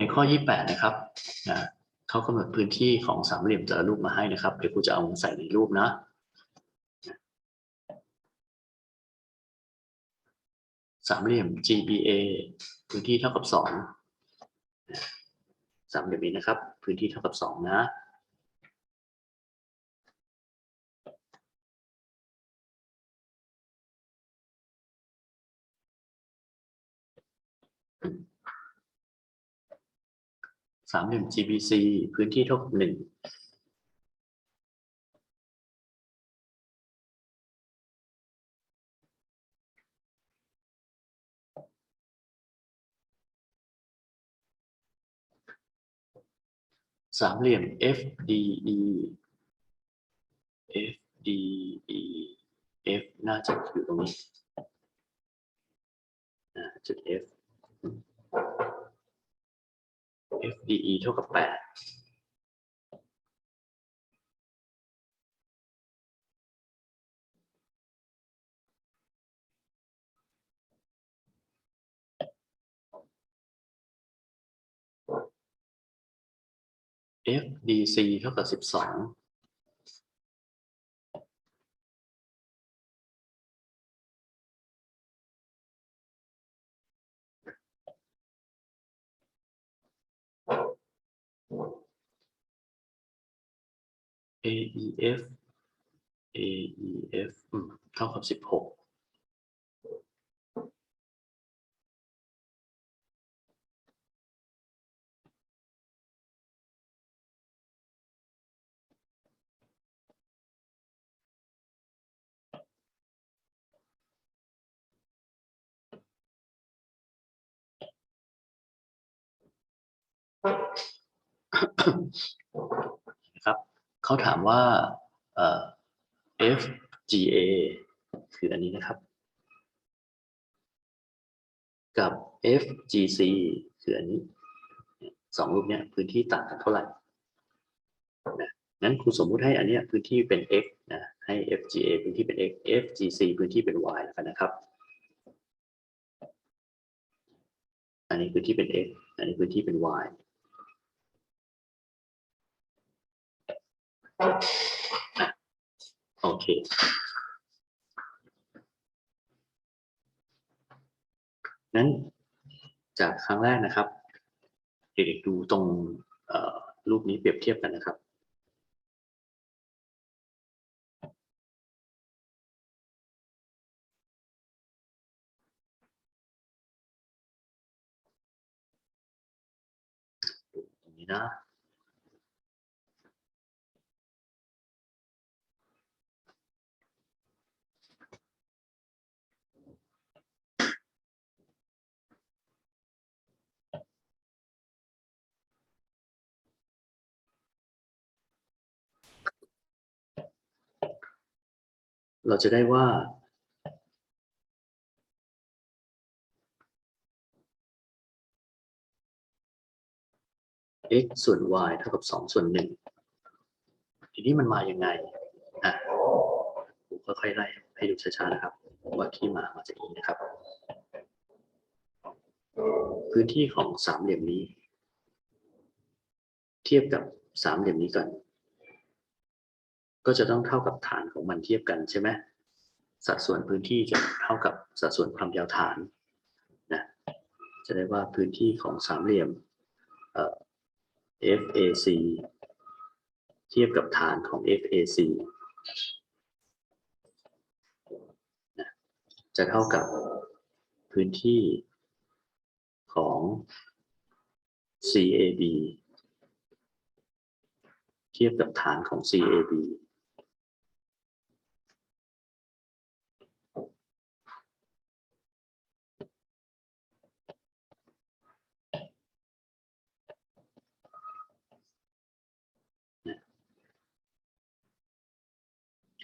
ในข้อ 28 นะครับนะเขากำหนดพื้นที่ของสามเหลี่ยมแต่ละรูปมาให้นะครับ เดี๋ยวครูจะเอามาใส่ในรูปนะสามเหลี่ยม GBA พื้นที่เท่ากับสองสามเหลี่ยมนี้นะครับ พื้นที่เท่ากับสองนะ สามเหลี่ยม GBC พื้นที่เท่ากับหนึ่งสามเหลี่ยม FDE FDE F น่าจะอยู่ตรงนี้จุด F FDE เท่ากับแปด FDC เท่ากับสิบสอง AEF AEF อืมเท่ากับสิบหก นะครับเขาถามว่าเอ่อ FGA คืออันนี้นะครับ กับ FGC คืออันนี้สองรูปเนี้ยพื้นที่ต่างกันเท่าไหร่นะงั้นครูสมมุติให้อันเนี้ยพื้นที่เป็น x นะให้ FGA พื้นที่เป็น x FGC พื้นที่เป็น y แล้วกันนะครับ อันนี้พื้นที่เป็น x อันนี้พื้นที่เป็น y โอเค นั้นจากครั้งแรกนะครับ เด็กๆดูตรงรูปนี้เปรียบเทียบกันนะครับตรงนี้นะ เราจะได้ว่า x ส่วน y เท่ากับสองส่วนหนึ่งทีนี้มันมายังไง อะผมค่อยๆไล่ให้ดูช้าๆนะครับ ว่าที่มามาจากนี้นะครับ พื้นที่ของสามเหลี่ยมนี้ เทียบกับสามเหลี่ยมนี้ก่อน ก็จะต้องเท่ากับฐานของมันเทียบกันใช่ไหมสัดส่วนพื้นที่จะเท่ากับสัดส่วนความยาวฐานนะจะได้ว่าพื้นที่ของสามเหลี่ยมเอ่อ FAC เทียบกับฐานของ FAC นะจะเท่ากับพื้นที่ของ CAB เทียบกับฐานของ CAB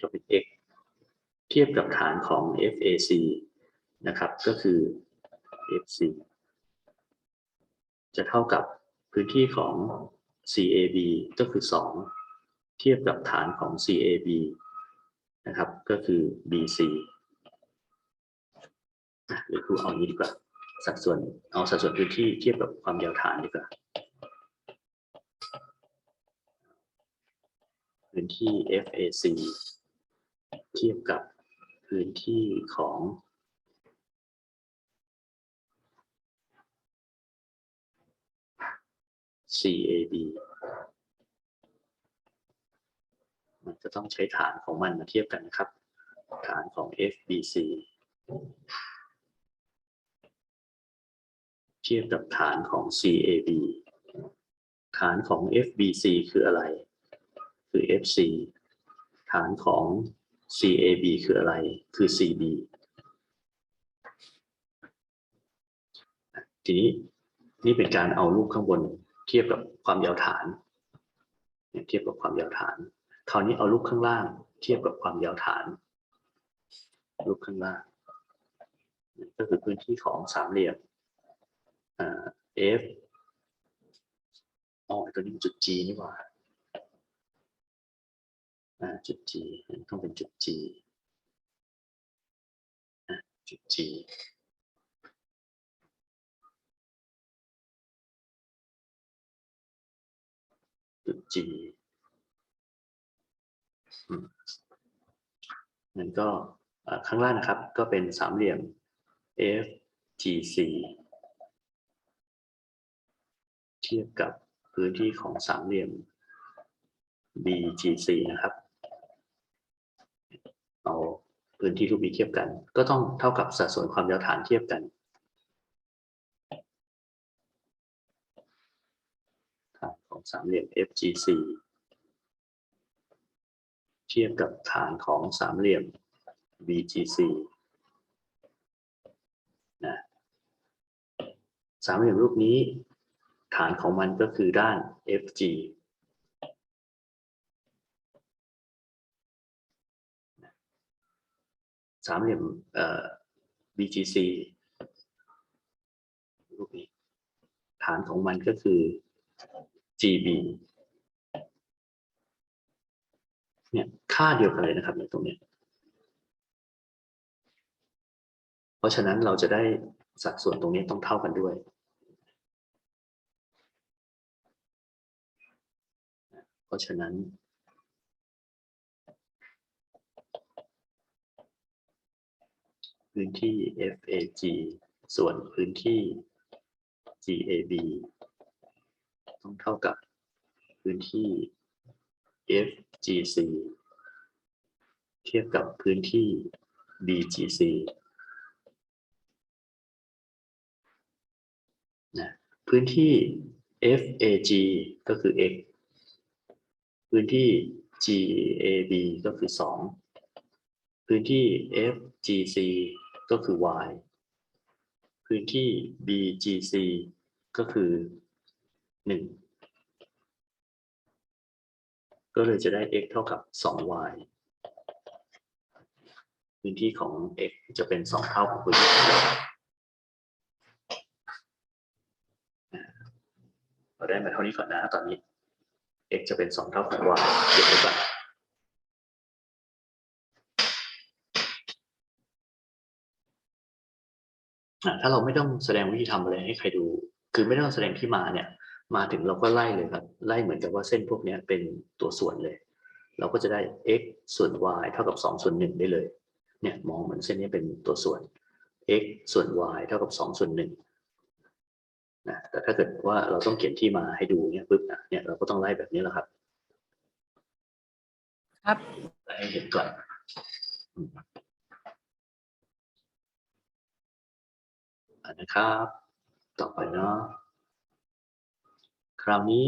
topic x เทียบกับฐานของ fac นะครับ ก็คือ fc จะเท่ากับพื้นที่ของ CAB ก็คือ 2 เทียบกับฐานของ CAB นะครับ ก็คือ BC หรือครูเอานี้ดีกว่า สัดส่วน เอาสัดส่วนพื้นที่เทียบกับความยาวฐานดีกว่า พื้นที่ FAC เทียบกับพื้นที่ของ CAB มันจะต้องใช้ฐานของมันมาเทียบกันนะครับ ฐานของ FBC เทียบกับฐานของ CAB ฐานของ FBC คืออะไร คือ FC ฐานของ CAB คืออะไร คือ CB ทีนี้นี่เป็นการเอารูปข้างบนเทียบกับความยาวฐาน เทียบกับความยาวฐาน คราวนี้เอารูปข้างล่าง เทียบกับความยาวฐาน รูปข้างล่าง ก็คือพื้นที่ของสามเหลี่ยมอ่า F อ๋อตัวนี้จุด G นี่หว่า จุด G ต้องเป็นจุด G จุด G จุด G มันก็ข้างล่างนะครับก็เป็นสามเหลี่ยม FGC เทียบกับพื้นที่ของสามเหลี่ยม BGC นะครับ เอาพื้นที่รูปนี้เทียบกัน ก็ต้องเท่ากับสัดส่วนความยาวฐานเทียบกันฐานของสามเหลี่ยม FGC เทียบกับฐานของสามเหลี่ยม BGC นะสามเหลี่ยมรูปนี้ ฐานของมันก็คือด้าน FG สามเหลี่ยมเอ่อ BGC รูปนี้ฐานของมันก็คือ GB เนี่ยค่าเดียวกันเลยนะครับในตรงนี้ เพราะฉะนั้นเราจะได้สัดส่วนตรงนี้ต้องเท่ากันด้วย เพราะฉะนั้น พื้นที่ FAG ส่วนพื้นที่ GAB ต้องเท่ากับพื้นที่ FGC เทียบกับพื้นที่ BGC นะพื้นที่ FAG ก็คือ x พื้นที่ GAB ก็คือ 2 พื้นที่ FGC ก็คือ y พื้นที่ BGC ก็คือ 1 ก็เลยจะได้ x เท่ากับ 2y พื้นที่ของ x จะเป็น 2 เท่าของพื้นที่ของ y เราได้มาเท่านี้ก่อนนะตอนนี้ x จะเป็น 2 เท่าของ y เก็บไว้ก่อนอะ ถ้าเราไม่ต้องแสดงวิธีทำอะไรให้ใครดู คือไม่ต้องแสดงที่มาเนี่ย มาถึงเราก็ไล่เลยครับ ไล่เหมือนกับว่าเส้นพวกเนี้ยเป็นตัวส่วนเลย เราก็จะได้ x ส่วน y เท่ากับ 2 ส่วน 1 ได้เลย เนี่ยมองเหมือนเส้นนี้เป็นตัวส่วน x ส่วน y เท่ากับ 2 ส่วน1นะแต่ถ้าเกิดว่าเราต้องเขียนที่มาให้ดูเนี่ยปุ๊บนะเนี่ยเราก็ต้องไล่แบบนี้แหละครับ ครับไล่ให้เห็นก่อน อืมอะนะครับ ต่อไปเนาะคราวนี้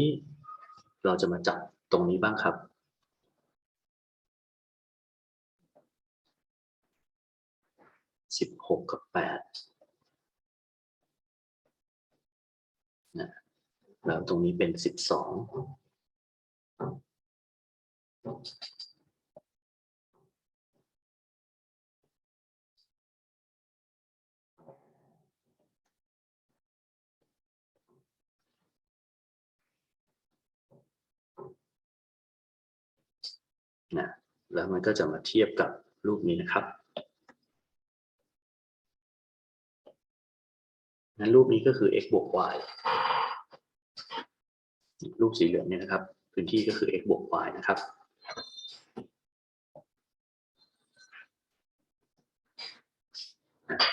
เราจะมาจับตรงนี้บ้างครับ สิบหกกับแปดนะแล้วตรงนี้เป็นสิบสอง แล้วมันก็จะมาเทียบกับรูปนี้นะครับงั้นรูปนี้ก็คือ x บวก y รูปสีเหลืองเนี่ยนะครับ พื้นที่ก็คือ x บวก y นะครับ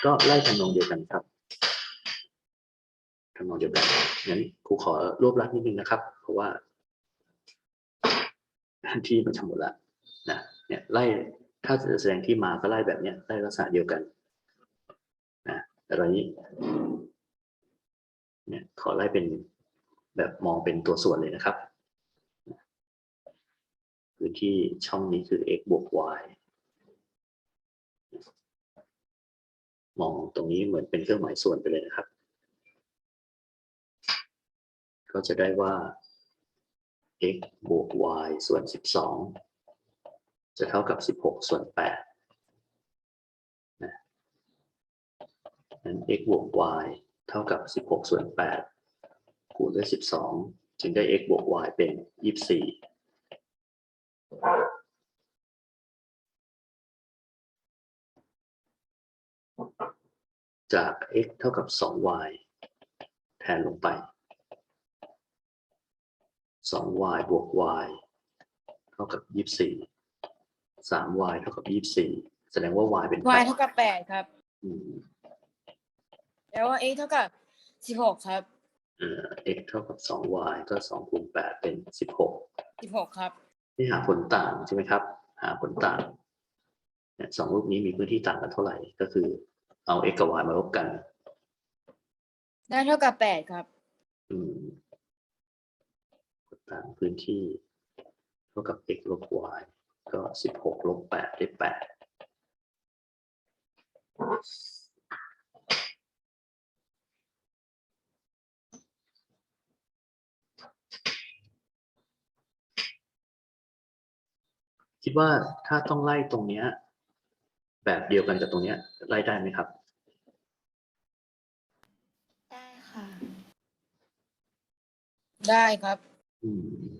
ก็ไล่ทำนองเดียวกันครับทำนองเดียวกันงั้นครูขอรวบลัดนิดนึงนะครับ เพราะว่าที่มันทำหมดแล้ว นะเนี่ยไล่ถ้าจะแสดงที่มาก็ไล่แบบเนี้ยไล่ลักษณะเดียวกันนะแต่ตอนนี้เนี่ยขอไล่เป็นแบบมองเป็นตัวส่วนเลยนะครับพื้นที่ช่องนี้คือ x บวก y มองตรงนี้เหมือนเป็นเครื่องหมายส่วนไปเลยนะครับ ก็จะได้ว่า x บวก y ส่วน 12 จะเท่ากับ 16 ส่วน8นะนั้น x บวก y เท่ากับ 16 ส่วน 8 คูณด้วย 12 จึงได้ x บวก y เป็น 24จาก x เท่ากับ 2y แทนลงไป 2y บวก y เท่ากับ 24 3y เท่ากับ24แสดงว่า y เป็น y เท่ากับแปดครับ อืมแล้วว่า x เท่ากับสิบหกครับเอ่อ x เท่ากับ 2y ก็2คูณ8เป็น16สิบหกครับ นี่หาผลต่างใช่ไหมครับ หาผลต่างเนี่ยสองรูปนี้มีพื้นที่ต่างกันเท่าไหร่ ก็คือ เอา x กับ y มาลบกัน ได้เท่ากับแปดครับ อืมผลต่างพื้นที่ เท่ากับ x ลบ y ก็สิบหกลบแปดได้แปดคิดว่าถ้าต้องไล่ตรงเนี้ย แบบเดียวกันกับตรงเนี้ย ไล่ได้ไหมครับ ได้ค่ะ ได้ครับ อืม